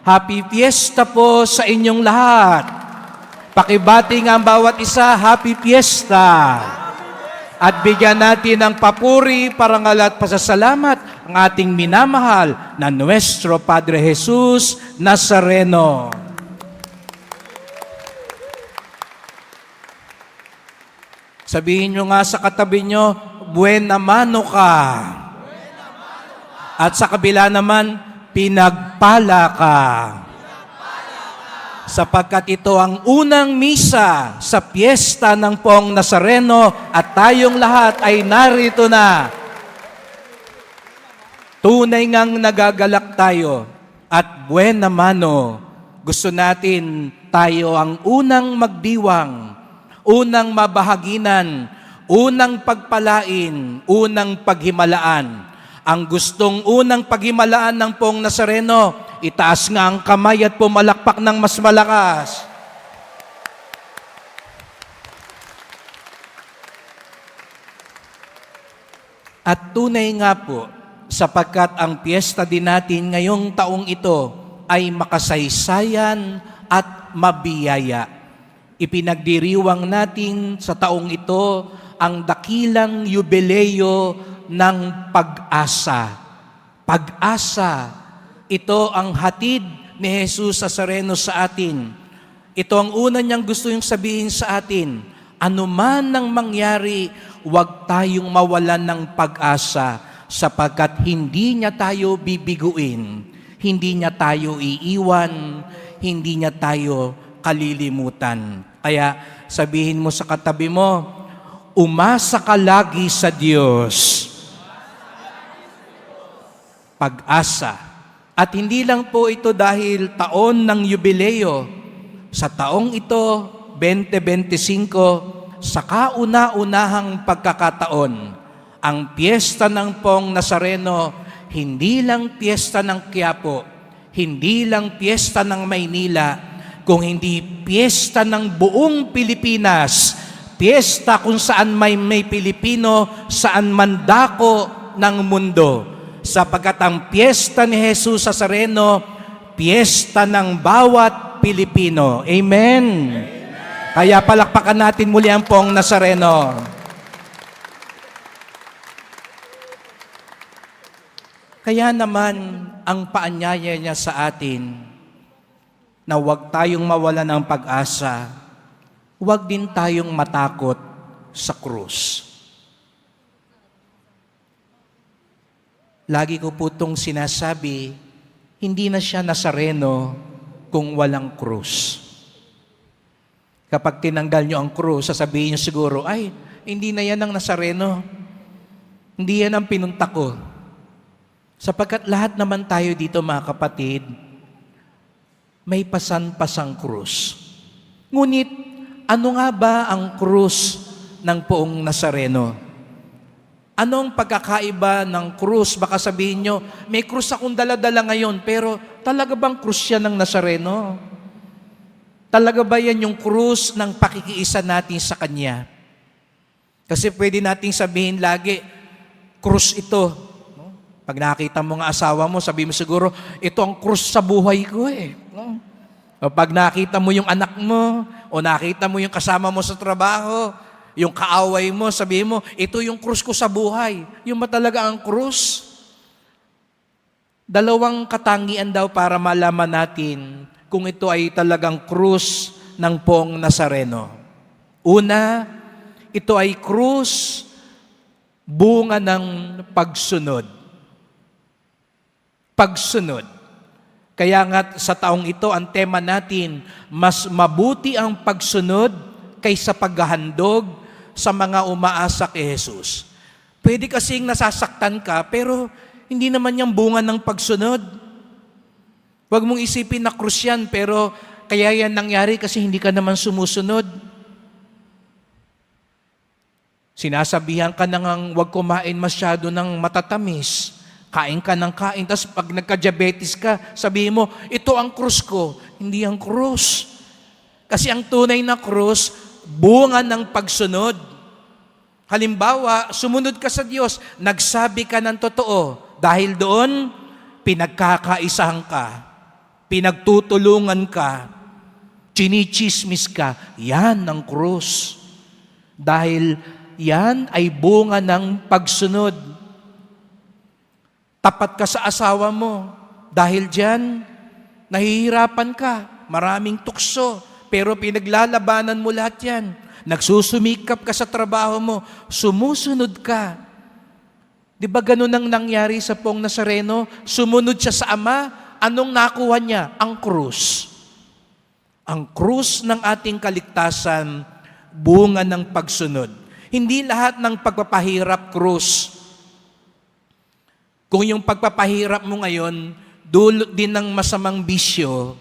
Happy Fiesta po sa inyong lahat. Pakibati nga ang bawat isa, Happy Fiesta. At bigyan natin ng papuri, parangal at pasasalamat ang ating minamahal na Nuestro Padre Jesus Nazareno. Sabihin nyo nga sa katabi nyo, buena mano ka. At sa kabila naman, pinagpala ka. Sapagkat ito ang unang misa sa piyesta ng Pong Nazareno at tayong lahat ay narito na. Tunay ngang nagagalak tayo at buena mano. Gusto natin tayo ang unang magdiwang, unang mabahaginan, unang pagpalain, unang paghimalaan. Ang gustong unang paghimalaan ng Pong Nazareno, itaas nga ang kamay at pumalakpak ng mas malakas. At tunay nga po, sapagkat ang piyesta din natin ngayong taong ito ay makasaysayan at mabiyaya. Ipinagdiriwang natin sa taong ito ang dakilang yubileo ng pag-asa. Pag-asa, ito ang hatid ni Jesus Nazareno sa atin. Ito ang una niyang gusto yung sabihin sa atin. Ano man ang mangyari, huwag tayong mawalan ng pag-asa sapagkat hindi niya tayo bibiguin, hindi niya tayo iiwan, hindi niya tayo kalilimutan. Kaya sabihin mo sa katabi mo, umasa ka lagi sa Diyos. Pag-asa. At hindi lang po ito dahil taon ng yubileo. Sa taong ito, 2025, sa kauna-unahang pagkakataon, ang piyesta ng Pong Nazareno, hindi lang piyesta ng Quiapo, hindi lang piyesta ng Maynila, kung hindi piyesta ng buong Pilipinas, piyesta kung saan may may Pilipino, saan man dako ng mundo. Sapagkat ang piyesta ni Jesus Nazareno, piyesta ng bawat Pilipino. Amen. Kaya palakpakan natin muli ang pong Nazareno. Kaya naman ang paanyaya niya sa atin na huwag tayong mawala ng pag-asa, huwag din tayong matakot sa krus. Lagi ko po itong sinasabi, hindi na siya Nazareno kung walang krus. Kapag tinanggal nyo ang krus, sasabihin nyo siguro, ay, hindi na yan ang Nazareno. Hindi yan ang pinunta ko. Sapagkat lahat naman tayo dito mga kapatid, may pasan-pasang krus. Ngunit, ano nga ba ang krus ng poong Nazareno? Anong pagkakaiba ng krus? Baka sabihin nyo, may krus akong daladala ngayon, pero talaga bang krus siya ng Nazareno? Talaga ba yan yung krus ng pakikiisa natin sa Kanya? Kasi pwede nating sabihin lagi, krus ito. Pag nakita mo nga asawa mo, sabi mo siguro, ito ang krus sa buhay ko eh. O pag nakita mo yung anak mo, o nakita mo yung kasama mo sa trabaho, yung kaaway mo, sabi mo, ito yung krus ko sa buhay. Yung ba talaga ang krus? Dalawang katangian daw para malaman natin kung ito ay talagang krus ng Pong Nazareno. Una, ito ay krus bunga ng pagsunod. Pagsunod. Kaya nga sa taong ito, ang tema natin, mas mabuti ang pagsunod kaysa paghahandog sa mga umaasa kay Jesus. Pwede kasing nasasaktan ka, pero hindi naman yung bunga ng pagsunod. Huwag mong isipin na krus yan, pero kaya yan nangyari kasi hindi ka naman sumusunod. Sinasabihan ka na ngang huwag kumain masyado ng matatamis. Kain ka ng kain. Tapos pag nagka-diabetes ka, sabihin mo, ito ang krus ko. Hindi ang krus. Kasi ang tunay na krus, bunga ng pagsunod. Halimbawa, sumunod ka sa Diyos, nagsabi ka ng totoo. Dahil doon, pinagkakaisahan ka. pinagtutulungan ka, chinichismis ka, yan ang krus. Dahil yan ay bunga ng pagsunod. Tapat ka sa asawa mo. Dahil dyan, nahihirapan ka. Maraming tukso. Pero pinaglalabanan mo lahat yan. Nagsusumikap ka sa trabaho mo. Sumusunod ka. Di ba ganun ang nangyari sa pong Nazareno? Sumunod siya sa Ama. Anong nakuha niya? Ang krus. Ang krus ng ating kaligtasan, bunga ng pagsunod. Hindi lahat ng pagpapahirap krus. Kung yung pagpapahirap mo ngayon, dulot din ng masamang bisyo,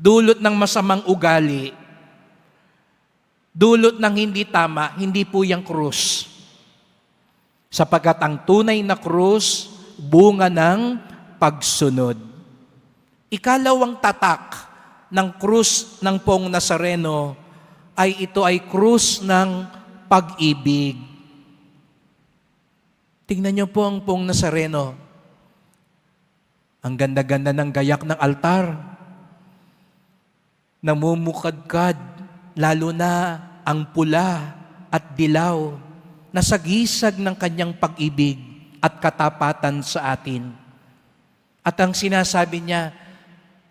dulot ng masamang ugali, dulot ng hindi tama, hindi po yung krus. Sapagkat ang tunay na krus, bunga ng pagsunod. Ikalawang tatak ng krus ng pong Nazareno ay ito ay krus ng pag-ibig. Tingnan niyo po ang pong Nazareno. Ang ganda-ganda ng gayak ng altar. Namumukadkad, lalo na ang pula at dilaw, nasagisag ng kanyang pag-ibig at katapatan sa atin. At ang sinasabi niya,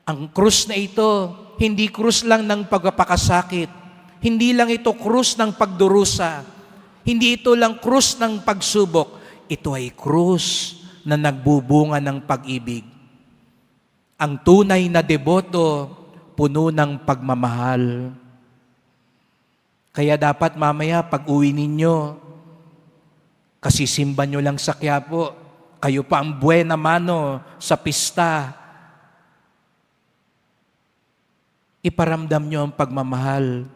ang krus na ito, hindi krus lang ng pagpapakasakit, hindi lang ito krus ng pagdurusa, hindi ito lang krus ng pagsubok, ito ay krus na nagbubunga ng pag-ibig. Ang tunay na deboto, puno ng pagmamahal. Kaya dapat mamaya pag uwi ninyo, kasisimba nyo lang sa Quiapo, kayo pa ang buena mano sa pista. Iparamdam nyo ang pagmamahal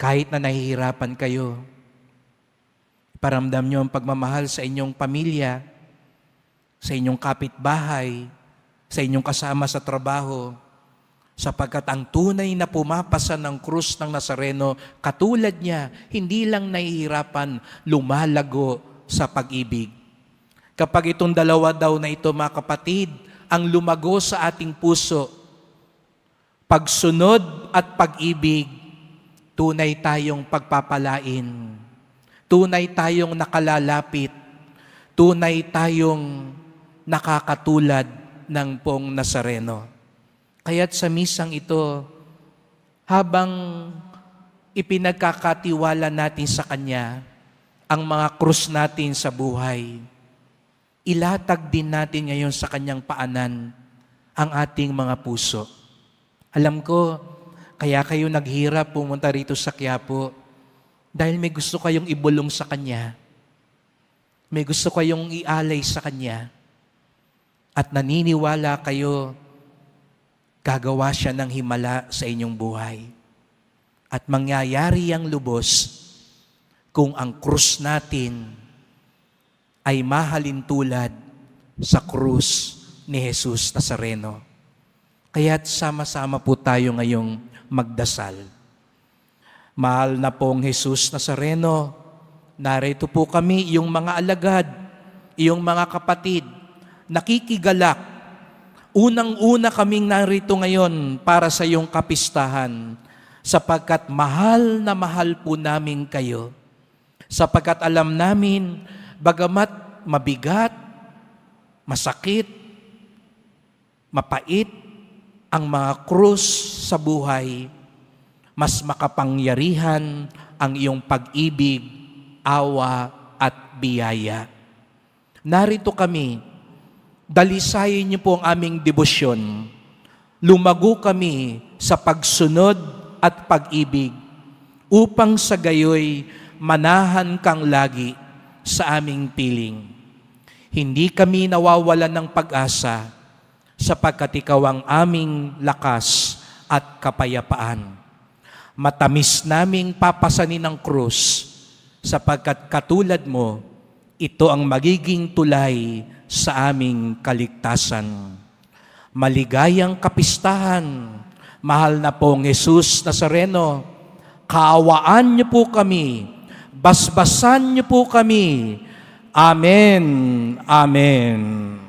kahit na nahihirapan kayo. Iparamdam nyo ang pagmamahal sa inyong pamilya, sa inyong kapitbahay, sa inyong kasama sa trabaho, sapagkat ang tunay na pumapasa ng krus ng Nazareno, katulad niya, hindi lang nahihirapan, lumalago sa pag-ibig. Kapag itong dalawa daw na ito, mga kapatid, ang lumago sa ating puso, pagsunod at pag-ibig, tunay tayong pagpapalain, tunay tayong nakalalapit, tunay tayong nakakatulad ng pong Nazareno. Kaya't sa misang ito, habang ipinagkakatiwala natin sa Kanya ang mga krus natin sa buhay, ilatag din natin ngayon sa Kanyang paanan ang ating mga puso. Alam ko, kaya kayo naghirap pumunta rito sa Quiapo dahil may gusto kayong ibulong sa Kanya. May gusto kayong ialay sa Kanya. At naniniwala kayo gagawa siya ng himala sa inyong buhay. At mangyayari ang lubos kung ang krus natin ay mahalin tulad sa krus ni Jesus Nazareno. Kaya't sama-sama po tayo ngayong magdasal. Mahal na pong Jesus Nazareno, narito po kami, yung mga alagad, yung mga kapatid, nakikigalak Unang-una kaming narito ngayon para sa iyong kapistahan sapagkat mahal na mahal po namin kayo. Sapagkat alam namin, bagamat mabigat, masakit, mapait, ang mga krus sa buhay, mas makapangyarihan ang iyong pag-ibig, awa at biyaya. Narito kami dalisayin niyo po ang aming debosyon. Lumago kami sa pagsunod at pag-ibig upang sa gayoy manahan kang lagi sa aming piling. Hindi kami nawawalan ng pag-asa sapagkat ikaw ang aming lakas at kapayapaan. Matamis naming papasanin ng krus sapagkat katulad mo, ito ang magiging tulay sa aming kaligtasan. Maligayang kapistahan, mahal na pong Jesus Nazareno, kaawaan niyo po kami, basbasan niyo po kami. Amen. Amen.